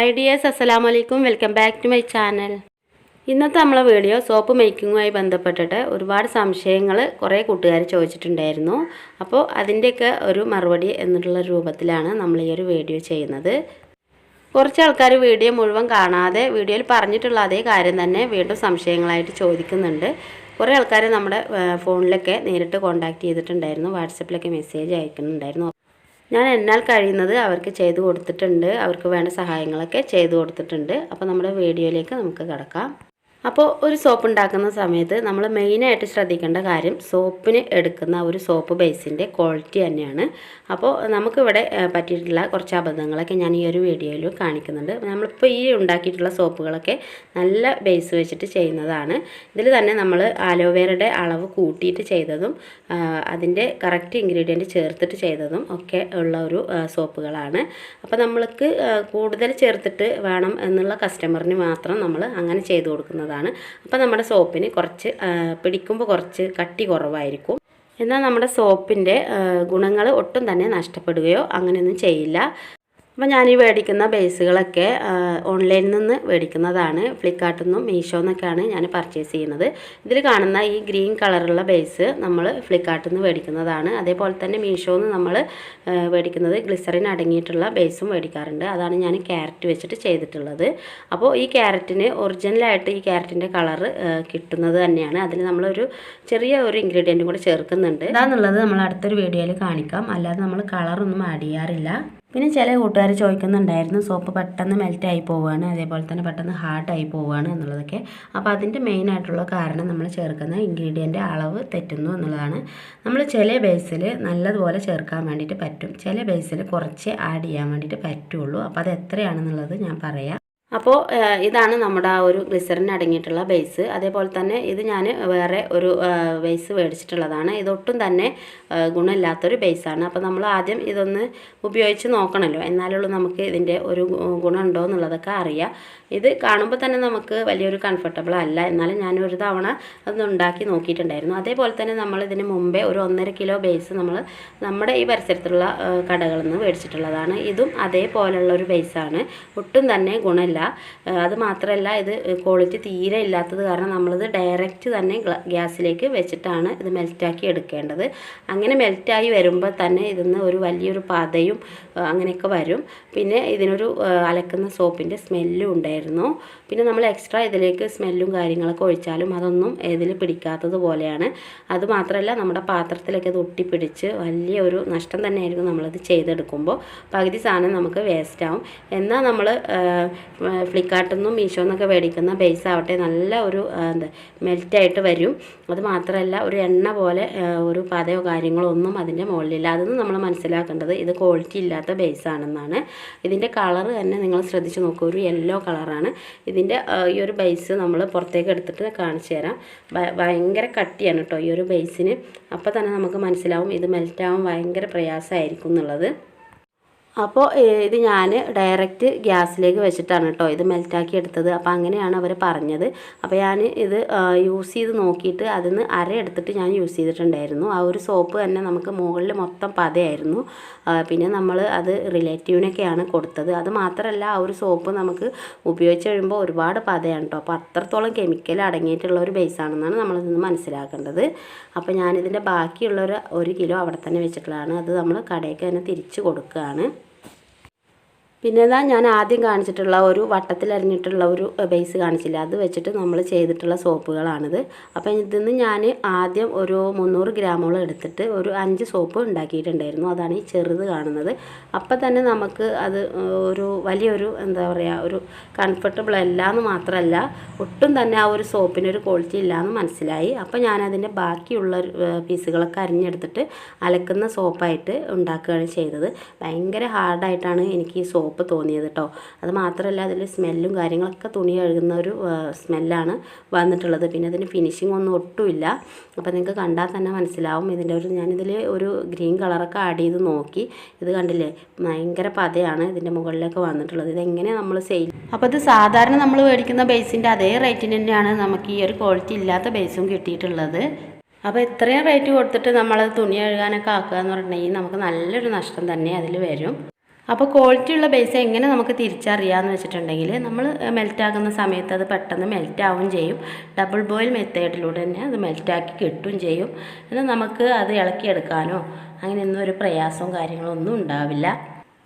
Hi dears അസ്സലാമു അലൈക്കും welcome back to my channel ഇന്നത്തെ നമ്മളെ വീഡിയോ സോപ്പ് മേക്കിങ്ങുമായി ബന്ധപ്പെട്ടിട്ട് ഒരുപാട് സംശയങ്ങൾ കുറേ കൂട്ടുകാർ ചോദിച്ചിട്ടുണ്ടായിരുന്നു. അപ്പോൾ അതിന്റെയൊക്കെ ഒരു മറുപടി എന്നുള്ള രൂപത്തിലാണ് നമ്മൾ ഈ ഒരു വീഡിയോ ചെയ്യുന്നത്. കുറച്ച് ആൾക്കാർ വീഡിയോ മുഴുവൻ കാണാതെ വീഡിയോയിൽ പറഞ്ഞിട്ടുള്ള അതേ കാര്യം തന്നെ വീണ്ടും സംശയങ്ങളായിട്ട് ചോദിക്കുന്നുണ്ട്. കുറേ ആൾക്കാർ നമ്മുടെ ഫോണിലൊക്കെ നേരിട്ട് കോൺടാക്ട് ചെയ്തിട്ടുണ്ടായിരുന്നു. വാട്സപ്പിലൊക്കെ മെസ്സേജ് അയക്കുന്നുണ്ടായിരുന്നു. ഞാൻ എന്നാൽ കഴിയുന്നത് അവർക്ക് ചെയ്തു കൊടുത്തിട്ടുണ്ട്. അവർക്ക് വേണ്ട സഹായങ്ങളൊക്കെ ചെയ്തു കൊടുത്തിട്ടുണ്ട്. അപ്പോൾ നമ്മുടെ വീഡിയോയിലേക്ക് നമുക്ക് കിടക്കാം. അപ്പോൾ ഒരു സോപ്പ് ഉണ്ടാക്കുന്ന സമയത്ത് നമ്മൾ മെയിനായിട്ട് ശ്രദ്ധിക്കേണ്ട കാര്യം സോപ്പിന് എടുക്കുന്ന ഒരു സോപ്പ് ബേസിന്റെ ക്വാളിറ്റി തന്നെയാണ്. അപ്പോൾ നമുക്കിവിടെ പറ്റിയിട്ടുള്ള കുറച്ച് അബദ്ധങ്ങളൊക്കെ ഞാൻ ഈ ഒരു വീഡിയോയിൽ കാണിക്കുന്നുണ്ട്. നമ്മളിപ്പോൾ ഈ ഉണ്ടാക്കിയിട്ടുള്ള സോപ്പുകളൊക്കെ നല്ല ബേസ് വെച്ചിട്ട് ചെയ്യുന്നതാണ്. ഇതിൽ തന്നെ നമ്മൾ ആലോവേരയുടെ അളവ് കൂട്ടിയിട്ട് ചെയ്തതും അതിന്റെ കറക്റ്റ് ഇൻഗ്രീഡിയന്റ് ചേർത്തിട്ട് ചെയ്തതും ഒക്കെ ഉള്ള ഒരു സോപ്പുകളാണ് അപ്പോൾ നമ്മൾക്ക് കൂടുതൽ ചേർത്തിട്ട് വേണം എന്നുള്ള കസ്റ്റമറിന് മാത്രം നമ്മൾ അങ്ങനെ ചെയ്തു കൊടുക്കുന്നതാണ് അപ്പോൾ നമ്മുടെ സോപ്പിന് കുറച്ച് പിടിക്കുമ്പോൾ കുറച്ച് കട്ടി കുറവായിരിക്കും. എന്നാൽ നമ്മുടെ സോപ്പിന്റെ ഗുണങ്ങൾ ഒട്ടും തന്നെ നഷ്ടപ്പെടുകയോ അങ്ങനെയൊന്നും ചെയ്യില്ല. അപ്പോൾ ഞാൻ ഈ മേടിക്കുന്ന ബേസുകളൊക്കെ ഓൺലൈനിൽ നിന്ന് മേടിക്കുന്നതാണ്. ഫ്ലിപ്കാർട്ടിൽ നിന്നും മീഷോ നിന്നൊക്കെയാണ് ഞാൻ പർച്ചേസ് ചെയ്യുന്നത്. ഇതിൽ കാണുന്ന ഈ ഗ്രീൻ കളറുള്ള ബേസ് നമ്മൾ ഫ്ലിപ്കാർട്ടിൽ നിന്ന് മേടിക്കുന്നതാണ്. അതേപോലെ തന്നെ മീഷോന്ന് നമ്മൾ മേടിക്കുന്നത് ഗ്ലിസറിൻ അടങ്ങിയിട്ടുള്ള ബേസും മേടിക്കാറുണ്ട്. അതാണ് ഞാൻ ക്യാരറ്റ് വെച്ചിട്ട് ചെയ്തിട്ടുള്ളത്. അപ്പോൾ ഈ ക്യാരറ്റിന് ഒറിജിനലായിട്ട് ഈ ക്യാരറ്റിന്റെ കളറ് കിട്ടുന്നത് തന്നെയാണ്. അതിൽ നമ്മളൊരു ചെറിയ ഒരു ഇൻഗ്രീഡിയന്റും കൂടെ ചേർക്കുന്നുണ്ട്. അതാന്നുള്ളത് നമ്മൾ അടുത്തൊരു വീഡിയോയിൽ കാണിക്കാം. അല്ലാതെ നമ്മൾ കളറൊന്നും ആഡ് ചെയ്യാറില്ല. പിന്നെ ചില കൂട്ടുകാർ ചോദിക്കുന്നുണ്ടായിരുന്നു സോപ്പ് പെട്ടെന്ന് മെൽറ്റ് ആയി പോവുകയാണ് അതേപോലെ തന്നെ പെട്ടെന്ന് ഹാർഡായി പോവുകയാണ് എന്നുള്ളതൊക്കെ. അപ്പോൾ അതിന്റെ മെയിൻ ആയിട്ടുള്ള കാരണം നമ്മൾ ചേർക്കുന്ന ഇൻഗ്രീഡിയന്റ് അളവ് തെറ്റുന്നു എന്നുള്ളതാണ്. നമ്മൾ ചില ബേസിൽ നല്ലതുപോലെ ചേർക്കാൻ വേണ്ടിയിട്ട് പറ്റും. ചില ബേസിൽ കുറച്ച് ആഡ് ചെയ്യാൻ വേണ്ടിയിട്ട് പറ്റുള്ളൂ. അപ്പോൾ അത് എത്രയാണെന്നുള്ളത് ഞാൻ പറയാം. അപ്പോൾ ഇതാണ് നമ്മുടെ ആ ഒരു ഗ്ലിസറിൻ അടങ്ങിയിട്ടുള്ള ബേസ് അതേപോലെ തന്നെ ഇത് ഞാൻ വേറെ ഒരു ബേസ് മേടിച്ചിട്ടുള്ളതാണ്. ഇതൊട്ടും തന്നെ ഗുണമില്ലാത്തൊരു ബേസാണ് അപ്പോൾ നമ്മൾ ആദ്യം ഇതൊന്ന് ഉപയോഗിച്ച് നോക്കണമല്ലോ എന്നാലുള്ളൂ നമുക്ക് ഇതിന്റെ ഒരു ഗുണമുണ്ടോ എന്നുള്ളതൊക്കെ അറിയാം. ഇത് കാണുമ്പോൾ തന്നെ നമുക്ക് വലിയൊരു കംഫർട്ടബിൾ അല്ല. എന്നാലും ഞാൻ ഒരു തവണ ഒന്ന് ഉണ്ടാക്കി നോക്കിയിട്ടുണ്ടായിരുന്നു. അതേപോലെ തന്നെ നമ്മൾ ഇതിന് മുമ്പേ ഒരു ഒന്നര കിലോ ബേസ് നമ്മൾ നമ്മുടെ ഈ പരിസരത്തുള്ള കടകളിൽ നിന്ന് മേടിച്ചിട്ടുള്ളതാണ്. ഇതും അതേപോലെയുള്ള ഒരു ബേസാണ് ഒട്ടും തന്നെ ഗുണമില്ല അത് മാത്രമല്ല ഇത് ക്വാളിറ്റി തീരെ ഇല്ലാത്തത് കാരണം നമ്മളിത് ഡയറക്റ്റ് തന്നെ ഗ്യാസിലേക്ക് വെച്ചിട്ടാണ് ഇത് മെൽറ്റാക്കി എടുക്കേണ്ടത്. അങ്ങനെ മെൽറ്റായി വരുമ്പോൾ തന്നെ ഇതിന്ന് ഒരു വലിയൊരു പതയും അങ്ങനെയൊക്കെ വരും. പിന്നെ ഇതിനൊരു അലക്കുന്ന സോപ്പിന്റെ സ്മെല്ലും ഉണ്ടായിരുന്നു. പിന്നെ നമ്മൾ എക്സ്ട്രാ ഇതിലേക്ക് സ്മെല്ലും കാര്യങ്ങളൊക്കെ ഒഴിച്ചാലും അതൊന്നും ഇതിൽ പിടിക്കാത്തത് പോലെയാണ്. അതുമാത്രമല്ല നമ്മുടെ പാത്രത്തിലൊക്കെ അത് ഒട്ടിപ്പിടിച്ച് വലിയ ഒരു നഷ്ടം തന്നെയായിരിക്കും നമ്മളത് ചെയ്തെടുക്കുമ്പോൾ പകുതി സാധനം നമുക്ക് വേസ്റ്റ് ആവും. എന്നാൽ നമ്മൾ ഫ്ലിപ്കാർട്ടിൽ നിന്നും മീഷോ നിന്നൊക്കെ മേടിക്കുന്ന ബേസ് ആവട്ടെ നല്ല ഒരു എന്താ മെൽറ്റായിട്ട് വരും. അത് മാത്രമല്ല ഒരു എണ്ണ പോലെ ഒരു പതയോ കാര്യങ്ങളോ ഒന്നും അതിന്റെ മുകളിലില്ല. അതൊന്നും നമ്മൾ മനസ്സിലാക്കേണ്ടത് ഇത് ക്വാളിറ്റി ഇല്ലാത്ത ബേസ് ആണെന്നാണ്. ഇതിന്റെ കളർ തന്നെ നിങ്ങൾ ശ്രദ്ധിച്ച് നോക്കൂ. ഒരു യെല്ലോ കളറാണ് ഇതിന്റെ ഈ ഒരു ബേസ് നമ്മൾ പുറത്തേക്ക് എടുത്തിട്ട് കാണിച്ചു തരാം. ഭയങ്കര കട്ടിയാണ് കേട്ടോ ഈ ഒരു ബേസിന് അപ്പോൾ തന്നെ നമുക്ക് മനസ്സിലാവും ഇത് മെൽറ്റാവാൻ ഭയങ്കര പ്രയാസമായിരിക്കും എന്നുള്ളത്. അപ്പോൾ ഇത് ഞാൻ ഡയറക്റ്റ് ഗ്യാസിലേക്ക് വെച്ചിട്ടാണ് കേട്ടോ ഇത് മെൽറ്റാക്കി എടുത്തത്. അപ്പോൾ അങ്ങനെയാണ് അവർ പറഞ്ഞത്. അപ്പോൾ ഞാൻ ഇത് യൂസ് ചെയ്ത് നോക്കിയിട്ട് അതിന് അര എടുത്തിട്ട് ഞാൻ യൂസ് ചെയ്തിട്ടുണ്ടായിരുന്നു. ആ ഒരു സോപ്പ് തന്നെ നമുക്ക് മുകളിൽ മൊത്തം പതയായിരുന്നു. പിന്നെ നമ്മൾ അത് റിലേറ്റീവിനൊക്കെയാണ് കൊടുത്തത്. അത് മാത്രമല്ല ആ ഒരു സോപ്പ് നമുക്ക് ഉപയോഗിച്ച് കഴിയുമ്പോൾ ഒരുപാട് പതയാണ് കേട്ടോ അപ്പോൾ അത്രത്തോളം കെമിക്കൽ അടങ്ങിയിട്ടുള്ള ഒരു ബേസാണെന്നാണ് നമ്മളിതിന്ന് മനസ്സിലാക്കേണ്ടത്. അപ്പോൾ ഞാനിതിന്റെ ബാക്കിയുള്ള ഒരു ഒരു കിലോ അവിടെ തന്നെ വെച്ചിട്ടുള്ളതാണ്. അത് നമ്മൾ കടയ്ക്ക് തന്നെ തിരിച്ച് കൊടുക്കുകയാണ്. പിന്നെ ഇതാ ഞാൻ ആദ്യം കാണിച്ചിട്ടുള്ള ഒരു വട്ടത്തിലരിഞ്ഞിട്ടുള്ള ഒരു ബേസ് കാണിച്ചില്ല? അത് വെച്ചിട്ട് നമ്മൾ ചെയ്തിട്ടുള്ള സോപ്പുകളാണിത്. അപ്പോൾ ഇതിന്ന് ഞാൻ ആദ്യം ഒരു മുന്നൂറ് ഗ്രാമോളം എടുത്തിട്ട് ഒരു അഞ്ച് സോപ്പ് ഉണ്ടാക്കിയിട്ടുണ്ടായിരുന്നു. അതാണ് ഈ ചെറുത് കാണുന്നത്. അപ്പം തന്നെ നമുക്ക് അത് ഒരു വലിയൊരു എന്താ പറയുക ഒരു കംഫർട്ടബിൾ അല്ല എന്ന് മാത്രമല്ല ഒട്ടും തന്നെ ആ ഒരു സോപ്പിനൊരു ക്വാളിറ്റി ഇല്ല എന്ന് മനസ്സിലായി. അപ്പോൾ ഞാനതിന്റെ ബാക്കിയുള്ള പീസുകളൊക്കെ അരിഞ്ഞെടുത്തിട്ട് അലക്കുന്ന സോപ്പായിട്ട് ഉണ്ടാക്കുകയാണ് ചെയ്തത്. ഭയങ്കര ഹാർഡായിട്ടാണ് എനിക്ക് ഈ സോപ്പ് തോന്നിയത് കേട്ടോ അത് മാത്രമല്ല അതിൽ സ്മെല്ലും കാര്യങ്ങളൊക്കെ തുണി കഴുകുന്ന ഒരു സ്മെല്ലാണ് വന്നിട്ടുള്ളത്. പിന്നെ അതിന് ഫിനിഷിംഗ് ഒന്നും ഒട്ടുമില്ല. അപ്പോൾ നിങ്ങൾക്ക് കണ്ടാൽ തന്നെ മനസ്സിലാവും. ഇതിന്റെ ഒരു ഞാനിതിൽ ഒരു ഗ്രീൻ കളറൊക്കെ ആഡ് ചെയ്ത് നോക്കി. ഇത് കണ്ടില്ലേ? ഭയങ്കര പതയാണ് ഇതിന്റെ മുകളിലൊക്കെ വന്നിട്ടുള്ളത്. ഇതെങ്ങനെ നമ്മൾ സെയിൽ അപ്പോൾ ഇത് സാധാരണ നമ്മൾ മേടിക്കുന്ന ബേസിന്റെ അതേ റേറ്റിന് തന്നെയാണ് നമുക്ക് ഈ ഒരു ക്വാളിറ്റി ഇല്ലാത്ത ബേസും കിട്ടിയിട്ടുള്ളത്. അപ്പോൾ ഇത്രയും റേറ്റ് കൊടുത്തിട്ട് നമ്മളത് തുണി കഴുകാനൊക്കെ ആക്കുക എന്ന് പറഞ്ഞിട്ടുണ്ടെങ്കിൽ നമുക്ക് നല്ലൊരു നഷ്ടം തന്നെ അതിൽ വരും. അപ്പോൾ ക്വാളിറ്റി ഉള്ള ബേസ് എങ്ങനെ നമുക്ക് തിരിച്ചറിയാമെന്ന് വെച്ചിട്ടുണ്ടെങ്കിൽ നമ്മൾ മെൽറ്റ് ആകുന്ന സമയത്ത് അത് പെട്ടെന്ന് മെൽറ്റ് ആവുകയും ചെയ്യും. ഡബിൾ ബോയിൽ മെത്തേഡിലൂടെ തന്നെ അത് മെൽറ്റാക്കി കിട്ടുകയും ചെയ്യും. എന്നാൽ നമുക്ക് അത് ഇളക്കിയെടുക്കാനോ അങ്ങനെയൊന്നും ഒരു പ്രയാസവും കാര്യങ്ങളോ ഒന്നും ഉണ്ടാവില്ല.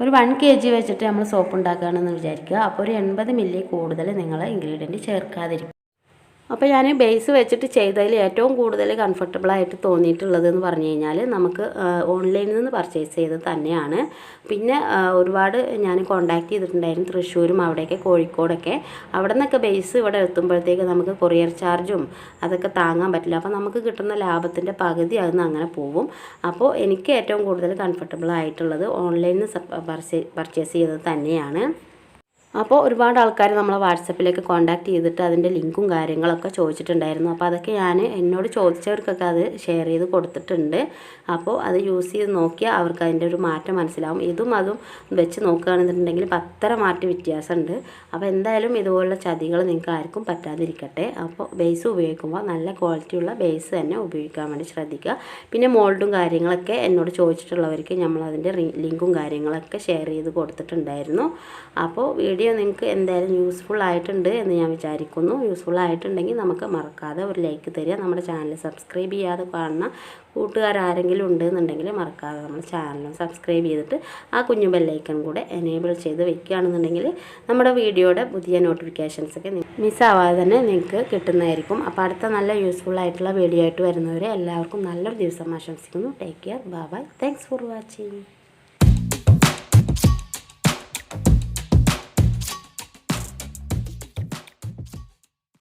ഒരു വൺ കെ ജി വെച്ചിട്ട് നമ്മൾ സോപ്പ് ഉണ്ടാക്കുകയാണെന്ന് വിചാരിക്കുക. അപ്പോൾ ഒരു എൺപത് മില്ലി കൂടുതൽ നിങ്ങൾ ഇൻഗ്രീഡിയന്റ് ചേർക്കാതിരിക്കും അപ്പോൾ ഞാൻ ബേസ് വെച്ചിട്ട് ചെയ്തതിൽ ഏറ്റവും കൂടുതൽ കംഫർട്ടബിളായിട്ട് തോന്നിയിട്ടുള്ളത് എന്ന് പറഞ്ഞു കഴിഞ്ഞാൽ നമുക്ക് ഓൺലൈനിൽ നിന്ന് പർച്ചേസ് ചെയ്തത് തന്നെയാണ്. പിന്നെ ഒരുപാട് ഞാൻ കോണ്ടാക്ട് ചെയ്തിട്ടുണ്ടായിരുന്നു തൃശ്ശൂരും അവിടെയൊക്കെ കോഴിക്കോടൊക്കെ. അവിടെ നിന്നൊക്കെ ബേസ് ഇവിടെ എത്തുമ്പോഴത്തേക്ക് നമുക്ക് കൊറിയർ ചാർജും അതൊക്കെ താങ്ങാൻ പറ്റില്ല. അപ്പോൾ നമുക്ക് കിട്ടുന്ന ലാഭത്തിന്റെ പകുതി അതിന് അങ്ങനെ പോകും അപ്പോൾ എനിക്ക് ഏറ്റവും കൂടുതൽ കംഫർട്ടബിൾ ആയിട്ടുള്ളത് ഓൺലൈനിൽ പർച്ചേസ് ചെയ്തത് തന്നെയാണ്. അപ്പോൾ ഒരുപാട് ആൾക്കാർ നമ്മളെ വാട്സപ്പിലേക്ക് കോൺടാക്ട് ചെയ്തിട്ട് അതിന്റെ ലിങ്കും കാര്യങ്ങളൊക്കെ ചോദിച്ചിട്ടുണ്ടായിരുന്നു. അപ്പോൾ അതൊക്കെ ഞാൻ എന്നോട് ചോദിച്ചവർക്കൊക്കെ അത് ഷെയർ ചെയ്ത് കൊടുത്തിട്ടുണ്ട്. അപ്പോൾ അത് യൂസ് ചെയ്ത് നോക്കിയാൽ അവർക്ക് അതിന്റെ ഒരു മാറ്റം മനസ്സിലാവും. ഇതും അതും വെച്ച് നോക്കുകയാണെന്നുണ്ടെങ്കിൽ പത്തര മാറ്റം വ്യത്യാസമുണ്ട്. അപ്പോൾ എന്തായാലും ഇതുപോലുള്ള ചതികൾ നിങ്ങൾക്ക് ആർക്കും പറ്റാതിരിക്കട്ടെ. അപ്പോൾ ബേസ് ഉപയോഗിക്കുമ്പോൾ നല്ല ക്വാളിറ്റിയുള്ള ബേസ് തന്നെ ഉപയോഗിക്കാൻ വേണ്ടി ശ്രദ്ധിക്കുക. പിന്നെ മോൾഡും കാര്യങ്ങളൊക്കെ എന്നോട് ചോദിച്ചിട്ടുള്ളവർക്ക് നമ്മൾ അതിന്റെ ലിങ്കും കാര്യങ്ങളൊക്കെ ഷെയർ ചെയ്ത് കൊടുത്തിട്ടുണ്ടായിരുന്നു. അപ്പോൾ വീഡിയോ നിങ്ങൾക്ക് എന്തായാലും യൂസ്ഫുൾ ആയിട്ടുണ്ട് എന്ന് ഞാൻ വിചാരിക്കുന്നു. യൂസ്ഫുൾ ആയിട്ടുണ്ടെങ്കിൽ നമുക്ക് മറക്കാതെ ഒരു ലൈക്ക് തരിക. നമ്മുടെ ചാനൽ സബ്സ്ക്രൈബ് ചെയ്യാതെ കാണുന്ന കൂട്ടുകാരാരെങ്കിലും ഉണ്ടെന്നുണ്ടെങ്കിൽ മറക്കാതെ നമ്മുടെ ചാനലും സബ്സ്ക്രൈബ് ചെയ്തിട്ട് ആ കുഞ്ഞു ബെല്ലൈക്കൺ കൂടെ എനേബിൾ ചെയ്ത് വെക്കുകയാണെന്നുണ്ടെങ്കിൽ നമ്മുടെ വീഡിയോയുടെ പുതിയ നോട്ടിഫിക്കേഷൻസ് ഒക്കെ മിസ്സാവാതെ തന്നെ നിങ്ങൾക്ക് കിട്ടുന്നതായിരിക്കും. അപ്പോൾ അടുത്ത നല്ല യൂസ്ഫുൾ ആയിട്ടുള്ള വീഡിയോ ആയിട്ട് വരുന്നവരെ എല്ലാവർക്കും നല്ലൊരു ദിവസം ആശംസിക്കുന്നു. Take care bye bye thanks for watching